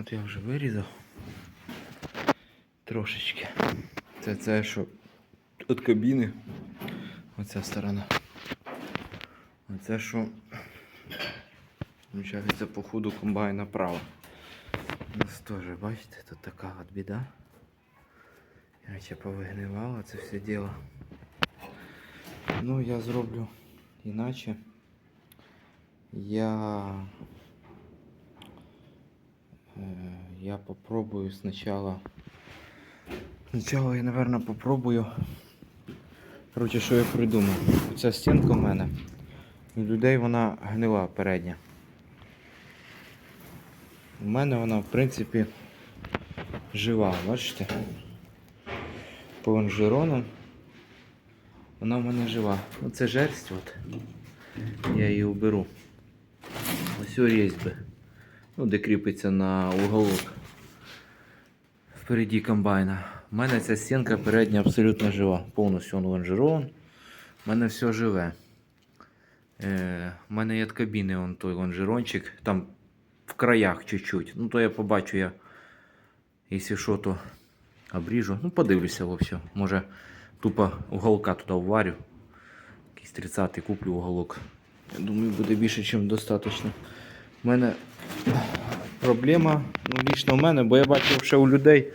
От я вже вирізав. Трошечки. Це це, що від кабіни. Оця сторона. Оце що. Включається по ходу комбайна право. У нас теж, бачите, тут така от біда. Короче, повигнивало це все діло. Ну, я зроблю іначе. Я Я попробую сначала. Сначала я, наверное, попробую. Короче, що я придумав. Оця стінка в мене. У людей вона гнила передня. У мене вона, в принципі, жива, бачите? По лонжеронам. Вона в мене жива. Оце жерсть, от. Я її уберу. Ось різьби ну, де кріпиться на уголок впереді комбайна. У мене ця стінка передня абсолютно жива. Повністю он лонжерон. У мене все живе. Е, у мене є кабіни он той лонжерончик. Там в краях чуть-чуть. Ну, то я побачу я. Якщо що, то обріжу. Ну, подивлюся взагалі. Може, тупо уголка туди вварю. Якийсь 30-й куплю уголок. Я думаю, буде більше, ніж достатньо. У мене проблема, ну, лічно в мене, бо я бачив ще у людей,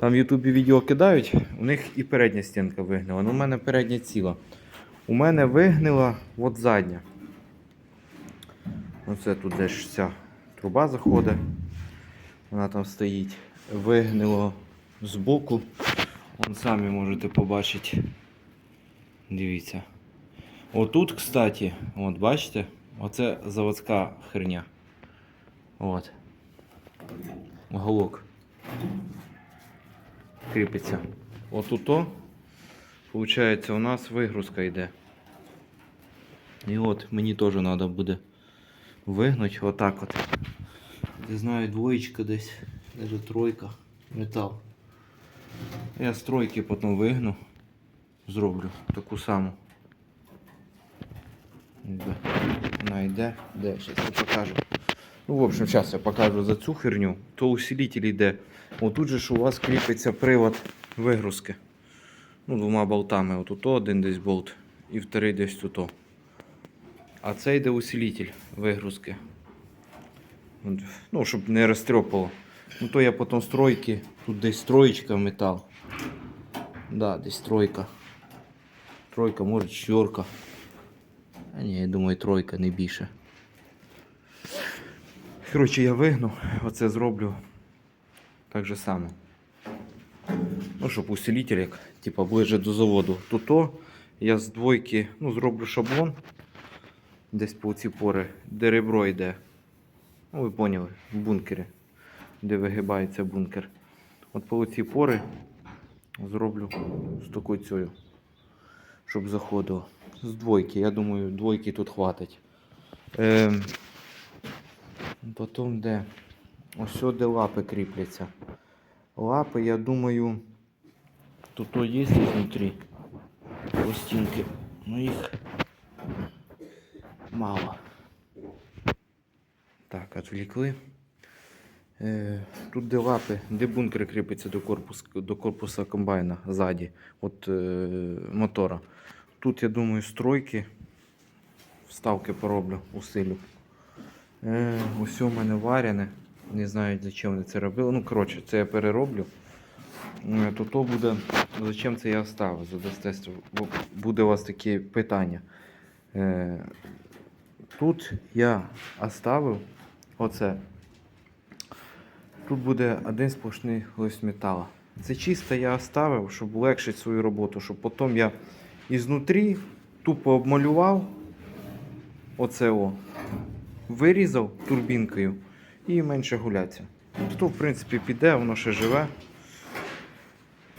там в Ютубі відео кидають, у них і передня стінка вигнила. Ну, у мене передня ціла. У мене вигнила от задня. Оце тут десь ця труба заходить. Вона там стоїть. Вигнило збоку. Вон самі можете побачити. Дивіться. Отут, кстати, от бачите, оце заводська херня. От. Уголок. Кріпиться. От то, виходить, у нас вигрузка йде. І от мені теж треба буде вигнути отак от. Не знаю, двоєчка десь, навіть тройка, метал. Я з тройки потім вигну, зроблю таку саму. Вона йде, де, зараз я покажу. Ну, в общем, зараз я покажу за цю херню. То усилитель йде. Отут же ж у вас кріпиться привод вигрузки. Ну, двома болтами. Отут один десь болт і вторий десь тут. А це йде усилитель вигрузки. Ну, щоб не розтрьопало. Ну то я потім стройки. Тут десь троєчка метал. Да, десь тройка. Тройка, може чорка. А ні, я думаю, тройка не більше. Коротше, я вигну, оце зроблю так же само. Ну, щоб усилитель, як, типа, ближе до заводу. Тут то я з двойки ну, зроблю шаблон. Десь по ці пори, де ребро йде. Ну, ви поняли, в бункері, де вигибається бункер. От по ці пори зроблю з такою цією, щоб заходило. З двойки. Я думаю, двойки тут хватить. Ем, Потім де? Ось де лапи кріпляться. Лапи, я думаю, тут то є внутрі пластинки. Ну їх мало. Так, відвлекли. Е, тут де лапи, де бункер кріпиться до корпусу, до корпуса комбайна ззаді, от е, мотора. Тут, я думаю, стройки, вставки пороблю, усилю. Е, ось у мене варяне. Не знаю, зачем вони це робили. Ну, коротше, це я перероблю. Е, то то буде. Зачем це я оставив? Задасте, буде у вас такі питання. Е, тут я оставив оце. Тут буде один сплошний лист металу. Це чисто я оставив, щоб легшити свою роботу, щоб потім я ізнутрі тупо обмалював оце о вирізав турбінкою і менше гуляться. То, в принципі, піде, воно ще живе.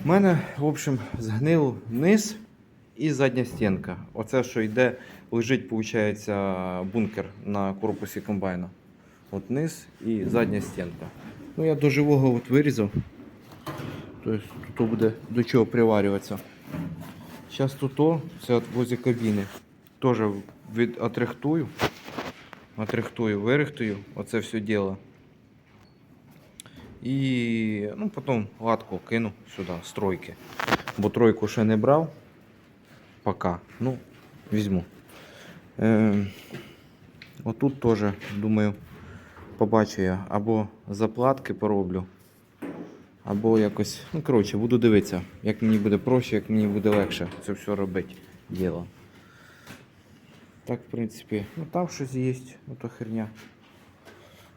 У мене, в общем, згнив низ і задня стінка. Оце, що йде, лежить, виходить, бункер на корпусі комбайна. От низ і задня стінка. Ну, я до живого от вирізав. Тобто тут буде до чого приварюватися. Зараз тут, це от возле кабіни. Теж від, отрихтую. Вирихтую, оце все діло. І ну, потім гладко кину сюди, стройки. Бо тройку ще не брав. Пока. Ну, візьму. Е, отут теж, думаю, побачу я. Або заплатки пороблю, або якось. Ну, коротше, буду дивитися, як мені буде проще, як мені буде легше це все робити. Діло. Так, в принципі, ну там щось є, ну то херня.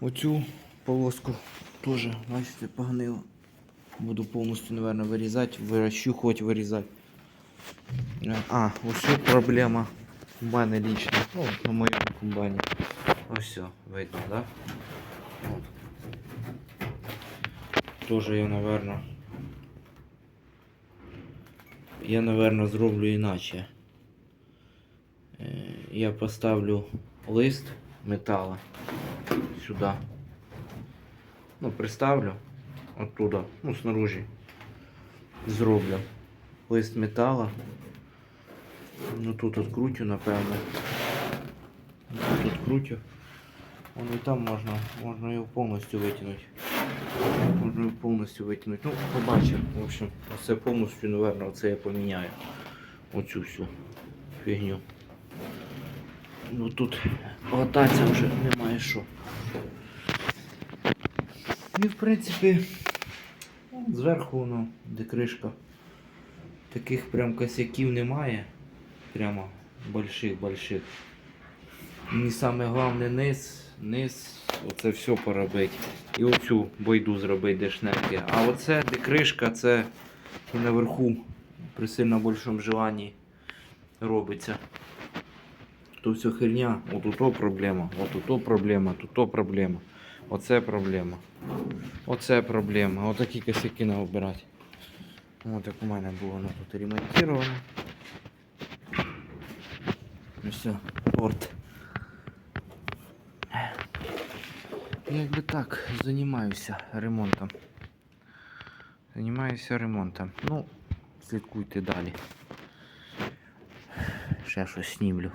Оцю полоску теж, бачите, погнило. Буду повністю, напевно, вирізати, хоч вирізати. Е, А, ось проблема в мене лічно. Ну, на моєму комбайні. Ось все, видно, да? От. Тоже я, напевно. Я, напевно, зроблю іначе. Я поставлю лист металу сюди. Ну, приставлю оттуда, ну, снаружи. Зроблю лист металу. Ну тут открутю, напевно. Тут открутю. Вон і там можна, можна його повністю витягнути. Можна його повністю витягнути. Ну, побачимо. В общем, все повністю, напевно, це я поміняю. Оцю всю фігню. Ну тут лататися вже немає що. Ну, в принципі, зверху воно, де кришка. Таких прям косяків немає. Прямо больших-больших. Мені саме головне низ, низ, оце все поробити. І оцю бойду зробити, де шнеки. А оце, де кришка, це наверху при сильно більшому желанні робиться. То все херня, от то проблема, от то проблема, тут то проблема. Оце проблема. Оце проблема. Отакі косяки треба обирати. От як у мене було воно тут ремонтировано. Ну все, порт. Якби так, займаюся ремонтом. Займаюся ремонтом. Ну, слідкуйте далі. Ще щось снімлю.